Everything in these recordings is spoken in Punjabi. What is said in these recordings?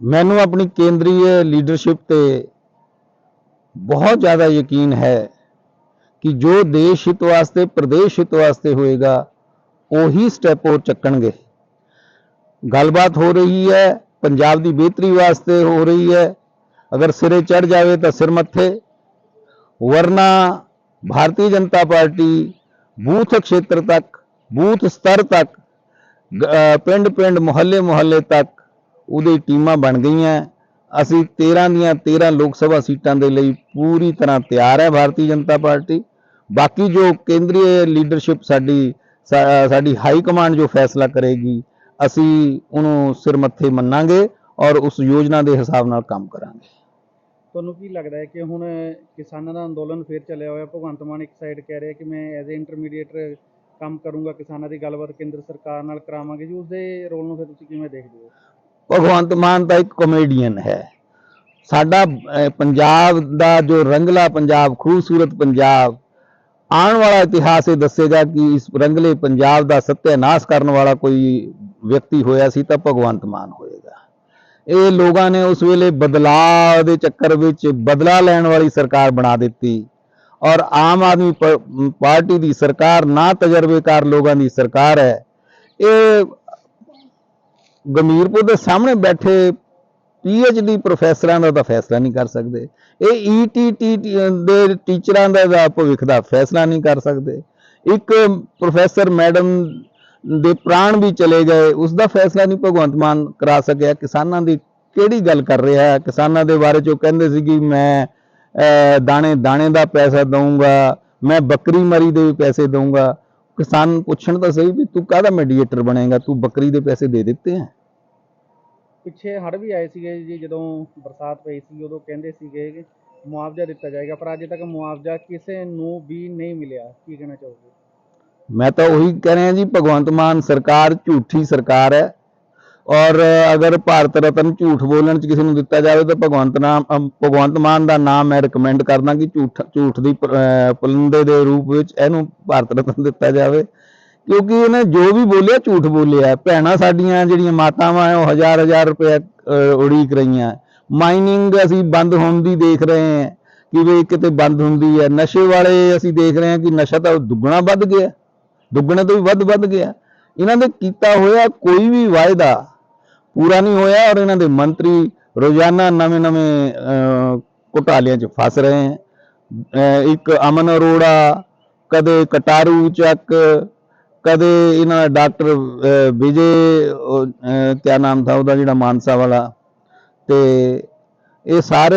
ਮੈਨੂੰ ਆਪਣੀ ਕੇਂਦਰੀ ਲੀਡਰਸ਼ਿਪ ਤੇ ਬਹੁਤ ਜ਼ਿਆਦਾ ਯਕੀਨ ਹੈ ਕਿ ਜੋ ਦੇਸ਼ ਹਿੱਤ ਵਾਸਤੇ, ਪ੍ਰਦੇਸ਼ ਹਿੱਤ ਵਾਸਤੇ ਹੋਏਗਾ, ਉਹੀ ਸਟੈਪ ਉਹ ਚੱਕਣਗੇ। ਗੱਲਬਾਤ ਹੋ ਰਹੀ ਹੈ, ਪੰਜਾਬ ਦੀ ਬਿਹਤਰੀ ਵਾਸਤੇ ਹੋ ਰਹੀ ਹੈ। ਅਗਰ ਸਿਰੇ ਚੜ ਜਾਵੇ ਤਾਂ ਸਿਰ ਮੱਥੇ। ਵਰਨਾ ਭਾਰਤੀ ਜਨਤਾ ਪਾਰਟੀ ਬੂਥ ਖੇਤਰ ਤੱਕ, ਬੂਥ ਸਤਰ ਤੱਕ ਪਿੰਡ ਪਿੰਡ ਮੁਹੱਲੇ ਮੁਹੱਲੇ ਤੱਕ ਉਹਦੀ ਟੀਮਾਂ ਬਣ ਗਈਆਂ। ਅਸੀਂ 13 ਦੀਆਂ 13 ਲੋਕ ਸਭਾ ਸੀਟਾਂ ਦੇ ਲਈ ਪੂਰੀ ਤਰ੍ਹਾਂ ਤਿਆਰ ਹੈ ਭਾਰਤੀ ਜਨਤਾ ਪਾਰਟੀ। ਬਾਕੀ ਜੋ ਕੇਂਦਰੀ ਲੀਡਰਸ਼ਿਪ ਸਾਡੀ ਸਾਡੀ ਹਾਈ ਕਮਾਂਡ ਜੋ ਫੈਸਲਾ ਕਰੇਗੀ, ਅਸੀਂ ਉਹਨੂੰ ਸਿਰ ਮੱਥੇ ਮੰਨਾਂਗੇ ਔਰ ਉਸ ਯੋਜਨਾ ਦੇ ਹਿਸਾਬ ਨਾਲ ਕੰਮ ਕਰਾਂਗੇ। ਤੁਹਾਨੂੰ ਕੀ ਲੱਗਦਾ ਹੈ ਕਿ ਹੁਣ ਕਿਸਾਨਾਂ ਦਾ ਅੰਦੋਲਨ ਫੇਰ ਚੱਲਿਆ ਹੋਇਆ? ਭਗਵੰਤ ਮਾਨ ਇੱਕ ਸਾਈਡ ਕਹਿ ਰਿਹਾ ਕਿ ਮੈਂ ਐਜ਼ ਅ ਇੰਟਰਮੀਡੀਏਟਰ ਕੰਮ ਕਰੂੰਗਾ, ਕਿਸਾਨਾਂ ਦੀ ਗੱਲਬਾਤ ਕੇਂਦਰ ਸਰਕਾਰ ਨਾਲ ਕਰਾਵਾਂਗੇ ਜੀ। ਉਸਦੇ ਰੋਲ ਨੂੰ ਫਿਰ ਤੁਸੀਂ ਕਿਵੇਂ ਦੇਖਦੇ ਹੋ? ਭਗਵੰਤ ਮਾਨ ਤਾਂ ਇੱਕ ਕਮੇਡੀਅਨ ਹੈ। ਸਾਡਾ ਪੰਜਾਬ ਦਾ ਜੋ ਰੰਗਲਾ ਪੰਜਾਬ, ਖੂਬਸੂਰਤ ਪੰਜਾਬ, ਆਉਣ ਵਾਲਾ ਇਤਿਹਾਸ ਇਹ ਦੱਸੇਗਾ ਕਿ ਇਸ ਰੰਗਲੇ ਪੰਜਾਬ ਦਾ ਸਤਿਆਨਾਸ਼ ਕਰਨ ਵਾਲਾ ਕੋਈ ਵਿਅਕਤੀ ਹੋਇਆ ਸੀ ਤਾਂ ਭਗਵੰਤ ਮਾਨ ਹੋਏਗਾ। ਇਹ ਲੋਕਾਂ ਨੇ ਉਸ ਵੇਲੇ ਬਦਲਾਅ ਦੇ ਚੱਕਰ ਵਿੱਚ ਬਦਲਾ ਲੈਣ ਵਾਲੀ ਸਰਕਾਰ ਬਣਾ ਦਿੱਤੀ ਔਰ ਆਮ ਆਦਮੀ ਪਾਰਟੀ ਦੀ ਸਰਕਾਰ ਨਾ ਤਜਰਬੇਕਾਰ ਲੋਕਾਂ ਦੀ ਸਰਕਾਰ ਹੈ। ਇਹ ਗਮੀਰਪੁਰ ਦੇ ਸਾਹਮਣੇ ਬੈਠੇ ਡੀ ਪ੍ਰੋਫੈਸਰਾਂ ਦਾ ਤਾਂ ਫੈਸਲਾ ਨਹੀਂ ਕਰ ਸਕਦੇ। ਇਹ ਈਟੀਟੀ ਦੇ ਟੀਚਰਾਂ ਦਾ ਭਵਿੱਖ ਦਾ ਫੈਸਲਾ ਨਹੀਂ ਕਰ ਸਕਦੇ। ਇੱਕ ਪ੍ਰੋਫੈਸਰ ਮੈਡਮ ਦੇ ਪ੍ਰਾਣ ਵੀ ਚਲੇ ਗਏ, ਉਸ ਦਾ ਫੈਸਲਾ ਨਹੀਂ ਭਗਵੰਤ ਮਾਨ ਕਰਾ ਸਕਿਆ। ਕਿਸਾਨਾਂ ਦੀ ਕਿਹੜੀ ਗੱਲ ਕਰ ਰਿਹਾ ਹੈ? ਕਿਸਾਨਾਂ ਦੇ ਬਾਰੇ ਚ ਉਹ ਕਹਿੰਦੇ ਸੀ ਕਿ ਮੈਂ ਦਾਣੇ ਦਾਣੇ ਦਾ ਪੈਸਾ ਦਊਂਗਾ, ਮੈਂ ਬੱਕਰੀ ਮਰੀ ਦੇ ਵੀ ਪੈਸੇ ਦਊਂਗਾ। ਕਿਸਾਨ ਪੁੱਛਣ ਤਾਂ ਸਹੀ ਵੀ ਤੂੰ ਕਾਹਦਾ ਮੈਡੀਏਟਰ ਬਣੇਗਾ? ਤੂੰ ਬੱਕਰੀ ਦੇ ਪੈਸੇ ਦੇ ਦਿੱਤੇ ਹੈ ਪਿੱਛੇ ਹੜ੍ਹ ਵੀ ਆਏ ਸੀਗੇ ਜੀ ਜਦੋਂ ਬਰਸਾਤ ਪਈ ਸੀ ਉਦੋਂ ਕਹਿੰਦੇ ਸੀਗੇ ਕਿ ਮੁਆਵਜ਼ਾ ਦਿੱਤਾ ਜਾਏਗਾ ਪਰ ਅਜੇ ਤੱਕ ਮੁਆਵਜ਼ਾ ਕਿਸੇ ਨੂੰ ਵੀ ਨਹੀਂ ਮਿਲਿਆ। ਕੀ ਕਹਿਣਾ ਚਾਹੋਗੇ? ਮੈਂ ਤਾਂ ਉਹੀ ਕਹਿ ਰਿਹਾ ਜੀ ਭਗਵੰਤ ਮਾਨ ਸਰਕਾਰ ਝੂਠੀ ਸਰਕਾਰ ਹੈ। ਔਰ ਅਗਰ ਭਾਰਤ ਰਤਨ ਝੂਠ ਬੋਲਣ ਚ ਕਿਸੇ ਨੂੰ ਦਿੱਤਾ ਜਾਵੇ ਤਾਂ ਭਗਵੰਤ ਨਾਮ ਭਗਵੰਤ ਮਾਨ ਦਾ ਨਾਮ ਮੈਂ ਰეკਮੈਂਡ ਕਰਦਾ ਕਿ ਝੂਠ ਝੂਠ ਦੀ ਪ- ਦੇ ਰੂਪ ਵਿੱਚ ਇਹਨੂੰ ਭਾਰਤ ਰਤਨ ਦਿੱਤਾ ਜਾਵੇ। ਕਿਉਂਕਿ ਇਹਨੇ ਜੋ ਵੀ ਬੋਲਿਆ ਝੂਠ ਬੋਲਿਆ ਭੈਣਾਂ ਸਾਡੀਆਂ ਜਿਹੜੀਆਂ ਮਾਤਾਵਾਂ ਹੈ, ਉਹ ਹਜ਼ਾਰ ਹਜ਼ਾਰ ਰੁਪਏ ਉਡੀਕ ਰਹੀਆਂ ਮਾਈਨਿੰਗ ਅਸੀਂ ਬੰਦ ਹੋਣ ਦੀ ਦੇਖ ਰਹੇ ਹਾਂ ਕਿ ਵੀ ਕਿਤੇ ਬੰਦ ਹੁੰਦੀ ਹੈ। ਨਸ਼ੇ ਵਾਲੇ ਅਸੀਂ ਦੇਖ ਰਹੇ ਹਾਂ ਕਿ ਨਸ਼ਾ ਤਾਂ ਦੁੱਗਣਾ ਵੱਧ ਗਿਆ। ਦੁੱਗਣੇ ਤੋਂ ਵੀ ਵੱਧ ਵੱਧ ਗਿਆ। ਇਹਨਾਂ ਦੇ ਕੀਤਾ ਹੋਇਆ ਕੋਈ ਵੀ ਵਾਅਦਾ ਪੂਰਾ ਨਹੀਂ ਹੋਇਆ ਔਰ ਇਹਨਾਂ ਦੇ ਮੰਤਰੀ ਰੋਜ਼ਾਨਾ ਨਵੇਂ-ਨਵੇਂ ਅਹ, ਘੁਟਾਲਿਆਂ 'ਚ ਫਸ ਰਹੇ ਹੈ। ਇੱਕ ਅਮਨ ਅਰੋੜਾ ਕਦੇ ਕਟਾਰੂ ਚੱਕ ਕਦੇ ਇਹਨਾਂ ਡਾਕਟਰ ਵਿਜੇ ਕਿਆ ਨਾਮ ਥਾ ਉਹਦਾ ਜਿਹੜਾ ਮਾਨਸਾ ਵਾਲਾ ਤੇ ਇਹ ਸਾਰੇ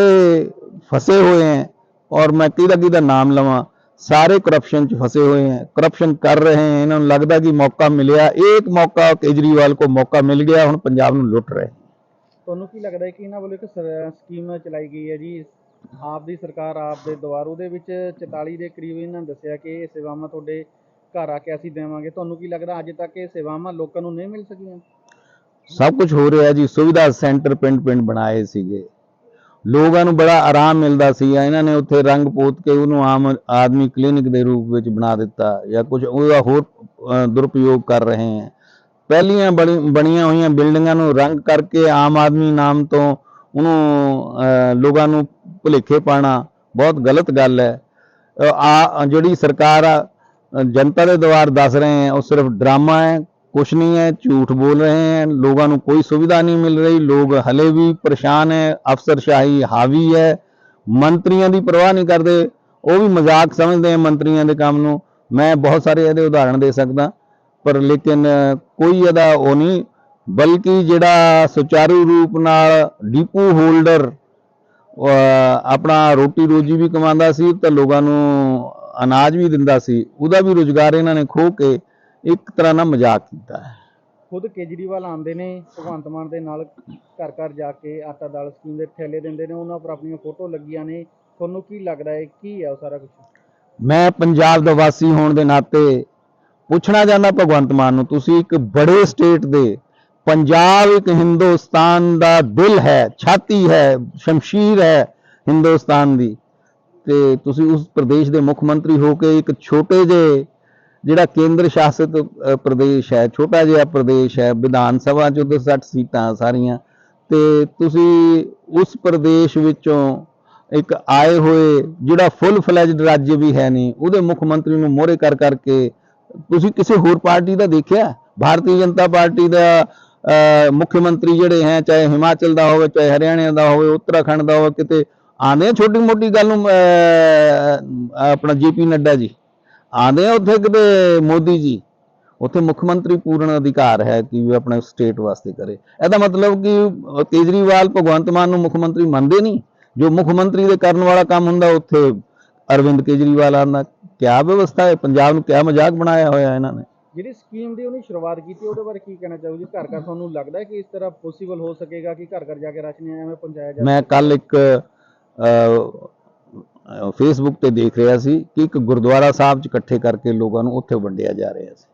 ਫਸੇ ਹੋਏ ਹੈ ਔਰ ਮੈਂ ਕਿਹਦਾ ਕਿਹਦਾ ਨਾਮ ਲਵਾਂ। ਸਾਰੇ ਕਰਪਸ਼ਨ 'ਚ ਫਸੇ ਹੋਏ ਹੈ ਕਰਪਸ਼ਨ ਕਰ ਰਹੇ ਹੈ ਇਹਨਾਂ ਨੂੰ ਲੱਗਦਾ ਕਿ ਮੌਕਾ ਮਿਲਿਆ ਇੱਕ ਮੌਕਾ ਕੇਜਰੀਵਾਲ ਕੋ ਮੌਕਾ ਮਿਲ ਗਿਆ ਹੁਣ ਪੰਜਾਬ ਨੂੰ ਲੁੱਟ ਰਹੇ। ਤੁਹਾਨੂੰ ਕੀ ਲੱਗਦਾ ਹੈ ਕਿ ਇਹਨਾਂ ਵੱਲੋਂ ਇੱਕ ਸਕੀਮ ਚਲਾਈ ਗਈ ਹੈ ਜੀ? ਆਪ ਦੀ ਸਰਕਾਰ ਆਪ ਦੇ ਦੁਆਰ ਉਹਦੇ ਵਿੱਚ 44 ਦੇ ਕਰੀਬ ਇਹਨਾਂ ਨੇ ਦੱਸਿਆ ਕਿ ਇਹ ਸੇਵਾਵਾਂ ਤੁਹਾਡੇ ਘਰ ਆ ਕੇ ਅਸੀਂ ਦੇਵਾਂਗੇ। ਤੁਹਾਨੂੰ ਕੀ ਲੱਗਦਾ ਅੱਜ ਤੱਕ ਇਹ ਸੇਵਾਵਾਂ ਲੋਕਾਂ ਨੂੰ ਨਹੀਂ ਮਿਲ ਸਕੀਆਂ? ਸਭ ਕੁਝ ਹੋ ਰਿਹਾ ਜੀ ਸੁਵਿਧਾ ਸੈਂਟਰ ਪਿੰਡ ਪਿੰਡ ਬਣਾਏ ਸੀਗੇ। ਲੋਕਾਂ ਨੂੰ ਬੜਾ ਆਰਾਮ ਮਿਲਦਾ ਸੀ ਇਹਨਾਂ ਨੇ ਉੱਥੇ ਰੰਗ ਪੋਤ ਕੇ ਉਹਨੂੰ ਆਮ ਆਦਮੀ ਕਲੀਨਿਕ ਦੇ ਰੂਪ ਵਿੱਚ ਬਣਾ ਦਿੱਤਾ ਜਾਂ ਕੁਝ ਉਹਦਾ ਹੋਰ ਦੁਰਪਯੋਗ ਕਰ ਰਹੇ ਹੈ। ਪਹਿਲੀਆਂ ਬਣੀ, ਬਣੀਆਂ ਹੋਈਆਂ ਬਿਲਡਿੰਗਾਂ ਨੂੰ ਰੰਗ ਕਰਕੇ ਆਮ ਆਦਮੀ ਨਾਮ ਤੋਂ ਉਹਨੂੰ ਲੋਕਾਂ ਨੂੰ ਭੁਲੇਖੇ ਪਾਣਾ ਬਹੁਤ ਗਲਤ ਗੱਲ ਹੈ। ਆ, ਜਿਹੜੀ ਸਰਕਾਰ ਆ ਜਨਤਾ ਦੇ ਦੁਆਰ ਦੱਸ ਰਹੇ ਹੈ, ਉਹ ਸਿਰਫ ਡਰਾਮਾ ਹੈ ਕੁਛ ਨਹੀਂ ਹੈ, ਝੂਠ ਬੋਲ ਰਹੇ ਹੈ, ਲੋਕਾਂ ਨੂੰ ਕੋਈ ਸੁਵਿਧਾ ਨਹੀਂ ਮਿਲ ਰਹੀ, ਲੋਕ ਹਲੇ ਵੀ ਪਰੇਸ਼ਾਨ ਹੈ, ਅਫਸਰਸ਼ਾਹੀ ਹਾਵੀ ਹੈ, ਮੰਤਰੀਆਂ ਦੀ ਪਰਵਾਹ ਨਹੀਂ ਕਰਦੇ, ਉਹ ਵੀ ਮਜ਼ਾਕ ਸਮਝਦੇ ਹੈ ਮੰਤਰੀਆਂ ਦੇ ਕੰਮ ਨੂੰ। ਮੈਂ ਬਹੁਤ ਸਾਰੇ ਇਹਦੇ ਉਦਾਹਰਣ ਦੇ ਸਕਦਾ, ਪਰ ਲੇਕਿਨ ਕੋਈ ਇਹਦਾ ਉਹ ਨਹੀਂ, ਬਲਕਿ ਜਿਹੜਾ ਸੁਚਾਰੂ ਰੂਪ ਨਾਲ ਡੀਪੂ ਹੋਲਡਰ ਆਪਣਾ ਰੋਟੀ ਰੋਜੀ ਵੀ ਕਮਾਉਂਦਾ ਸੀ, ਤੇ ਲੋਕਾਂ ਨੂੰ ਅਨਾਜ ਵੀ ਦਿੰਦਾ ਸੀ, ਉਹਦਾ ਵੀ ਰੁਜ਼ਗਾਰ ਇਹਨਾਂ ਨੇ ਖੋਹ ਕੇ ਇੱਕ ਤਰ੍ਹਾਂ ਨਾਲ ਮਜ਼ਾਕ ਕੀਤਾ ਹੈ। ਖੁਦ ਕੇਜਰੀਵਾਲ ਆਉਂਦੇ ਨੇ ਭਗਵੰਤ ਮਾਨ ਦੇ ਨਾਲ ਘਰ ਘਰ ਜਾ ਕੇ ਆਟਾ ਦਾਲ ਸਕੀਮ ਦੇ ਥੈਲੇ ਦਿੰਦੇ ਨੇ ਉਹਨਾਂ ਉੱਪਰ ਆਪਣੀਆਂ ਫੋਟੋ ਲੱਗੀਆਂ ਨੇ। ਤੁਹਾਨੂੰ ਕੀ ਲੱਗਦਾ ਹੈ ਕੀ ਹੈ ਉਹ ਸਾਰਾ ਕੁਝ ਮੈਂ ਪੰਜਾਬ ਦਾ ਵਾਸੀ ਹੋਣ ਦੇ ਨਾਤੇ ਪੁੱਛਣਾ ਚਾਹੁੰਦਾ ਭਗਵੰਤ ਮਾਨ ਨੂੰ ਤੁਸੀਂ ਇੱਕ ਬੜੇ ਸਟੇਟ ਦੇ ਪੰਜਾਬ ਇੱਕ ਹਿੰਦੁਸਤਾਨ ਦਾ ਦਿਲ ਹੈ ਛਾਤੀ ਹੈ ਸ਼ਮਸ਼ੀਰ ਹੈ ਹਿੰਦੁਸਤਾਨ ਦੀ ਤੇ ਤੁਸੀਂ ਉਸ ਪ੍ਰਦੇਸ਼ ਦੇ ਮੁੱਖ ਮੰਤਰੀ ਹੋ ਕੇ ਇੱਕ ਛੋਟੇ ਜਿਹੇ ਜਿਹੜਾ ਕੇਂਦਰ ਸ਼ਾਸਿਤ ਪ੍ਰਦੇਸ਼ ਹੈ ਛੋਟਾ ਜਿਹਾ ਪ੍ਰਦੇਸ਼ ਹੈ ਵਿਧਾਨ ਸਭਾ ਚ ਉਹਦੇ 60 ਸੀਟਾਂ ਸਾਰੀਆਂ ਤੇ ਤੁਸੀਂ ਉਸ ਪ੍ਰਦੇਸ਼ ਵਿੱਚੋਂ ਇੱਕ ਆਏ ਹੋਏ ਜਿਹੜਾ ਫੁੱਲ ਫਲੈਜਡ ਰਾਜ ਵੀ ਹੈ ਨਹੀਂ ਉਹਦੇ ਮੁੱਖ ਮੰਤਰੀ ਨੂੰ ਮੋਹਰੇ ਕਰ ਕਰਕੇ ਤੁਸੀਂ ਕਿਸੇ ਹੋਰ ਪਾਰਟੀ ਦਾ ਦੇਖਿਆ? ਭਾਰਤੀ ਜਨਤਾ ਪਾਰਟੀ ਦਾ ਮੁੱਖ ਮੰਤਰੀ ਜਿਹੜੇ ਹੈ ਚਾਹੇ ਹਿਮਾਚਲ ਦਾ ਹੋਵੇ ਚਾਹੇ ਹਰਿਆਣਾ ਦਾ ਹੋਵੇ ਉੱਤਰਾਖੰਡ ਦਾ ਹੋਵੇ ਕਿਤੇ ਆਉਂਦੇ ਆ ਛੋਟੀ ਮੋਟੀ ਗੱਲ ਨੂੰ ਅਹ, ਆਪਣਾ ਜੀਪੀ ਨੱਡਾ ਜੀ? ਆਉਂਦੇ ਆ ਉੱਥੇ ਕਿਤੇ ਮੋਦੀ ਜੀ ਉੱਥੇ ਮੁੱਖ ਮੰਤਰੀ ਪੂਰਨ ਅਧਿਕਾਰ ਹੈ ਕਿ ਵੀ ਆਪਣੇ ਸਟੇਟ ਵਾਸਤੇ ਕਰੇ। ਇਹਦਾ ਮਤਲਬ ਕਿ ਕੇਜਰੀਵਾਲ ਭਗਵੰਤ ਮਾਨ ਨੂੰ ਮੁੱਖ ਮੰਤਰੀ ਮੰਨਦੇ ਨਹੀਂ। ਜੋ ਮੁੱਖ ਮੰਤਰੀ ਦੇ ਕਰਨ ਵਾਲਾ ਕੰਮ ਹੁੰਦਾ ਉੱਥੇ ਅਰਵਿੰਦ ਕੇਜਰੀਵਾਲ ਆਂਦਾ ਕਿਆ ਵਿਵਸਥਾ ਹੈ ਪੰਜਾਬ ਨੂੰ ਕਿਆ ਮਜ਼ਾਕ ਬਣਾਇਆ ਹੋਇਆ ਇਹਨਾਂ ਨੇ। ਜਿਹੜੀ ਸਕੀਮ ਦੀ ਉਹਨੇ ਸ਼ੁਰੂਆਤ ਕੀਤੀ ਉਹਦੇ ਬਾਰੇ ਕੀ ਕਹਿਣਾ ਚਾਹੋਗੇ? ਘਰ ਘਰ ਤੁਹਾਨੂੰ ਲੱਗਦਾ ਹੈ ਕਿ ਇਸ ਤਰ੍ਹਾਂ ਪੋਸੀਬਲ ਹੋ ਸਕੇਗਾ ਕਿ ਘਰ ਘਰ ਜਾ ਕੇ ਰਾਸ਼ਨ ਐਵੇਂ ਪਹੁੰਚਾਇਆ ਜਾ ਮੈਂ ਕੱਲ ਇੱਕ ਫੇਸਬੁੱਕ ਤੇ ਦੇਖ ਰਿਹਾ ਸੀ ਕਿ ਇੱਕ ਗੁਰਦੁਆਰਾ ਸਾਹਿਬ ਚ ਇਕੱਠੇ ਕਰਕੇ ਲੋਕਾਂ ਨੂੰ ਉੱਥੇ ਵੰਡਿਆ ਜਾ ਰਿਹਾ ਸੀ।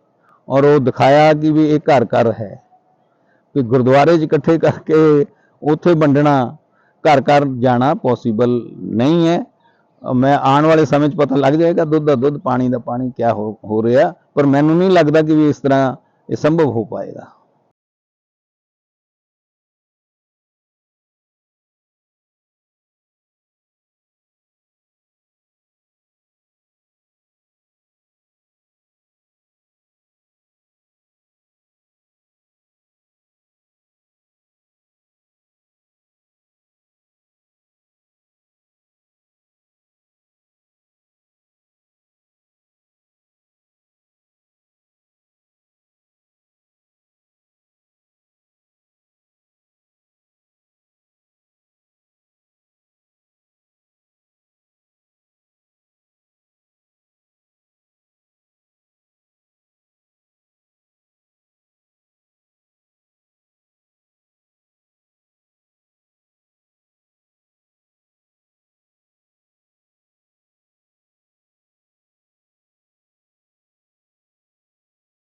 ਔਰ ਉਹ ਦਿਖਾਇਆ ਕਿ ਵੀ ਇਹ ਘਰ ਘਰ ਹੈ। ਕਿ ਗੁਰਦੁਆਰੇ ਚ ਇਕੱਠੇ ਕਰਕੇ ਉੱਥੇ ਵੰਡਣਾ, ਘਰ ਘਰ ਜਾਣਾ ਪੋਸੀਬਲ ਨਹੀਂ ਹੈ। ਮੈਂ ਆਉਣ ਵਾਲੇ ਸਮੇਂ 'ਚ ਪਤਾ ਲੱਗ ਜਾਏਗਾ ਦੁੱਧ ਦਾ ਦੁੱਧ, ਪਾਣੀ ਦਾ ਪਾਣੀ ਕਿਆ ਹੋ ਰਿਹਾ। ਪਰ ਮੈਨੂੰ ਨਹੀਂ ਲੱਗਦਾ ਕਿ ਵੀ ਇਸ ਤਰ੍ਹਾਂ ਇਹ ਸੰਭਵ ਹੋ ਪਾਏਗਾ।